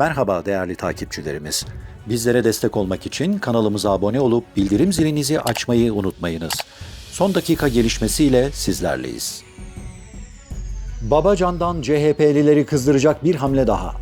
Merhaba değerli takipçilerimiz. Bizlere destek olmak için kanalımıza abone olup bildirim zilinizi açmayı unutmayınız. Son dakika gelişmesiyle sizlerleyiz. Babacan'dan CHP'lileri kızdıracak bir hamle daha.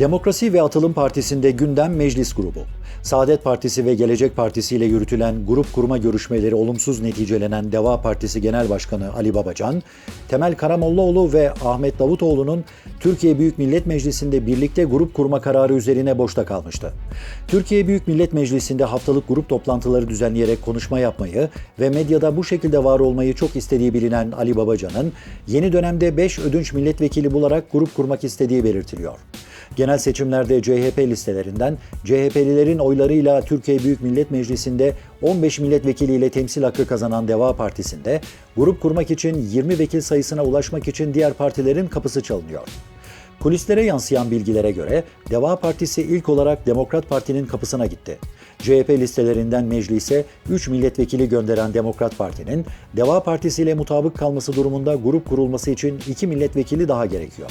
Demokrasi ve Atılım Partisi'nde gündem meclis grubu. Saadet Partisi ve Gelecek Partisi ile yürütülen grup kurma görüşmeleri olumsuz neticelenen Deva Partisi Genel Başkanı Ali Babacan, Temel Karamollaoğlu ve Ahmet Davutoğlu'nun Türkiye Büyük Millet Meclisi'nde birlikte grup kurma kararı üzerine boşta kalmıştı. Türkiye Büyük Millet Meclisi'nde haftalık grup toplantıları düzenleyerek konuşma yapmayı ve medyada bu şekilde var olmayı çok istediği bilinen Ali Babacan'ın yeni dönemde 5 ödünç milletvekili bularak grup kurmak istediği belirtiliyor. Genel seçimlerde CHP listelerinden CHP'lilerin oylarıyla Türkiye Büyük Millet Meclisi'nde 15 milletvekiliyle temsil hakkı kazanan Deva Partisi'nde grup kurmak için 20 vekil sayısına ulaşmak için diğer partilerin kapısı çalınıyor. Kulislere yansıyan bilgilere göre Deva Partisi ilk olarak Demokrat Parti'nin kapısına gitti. CHP listelerinden meclise 3 milletvekili gönderen Demokrat Parti'nin Deva Partisi ile mutabık kalması durumunda grup kurulması için 2 milletvekili daha gerekiyor.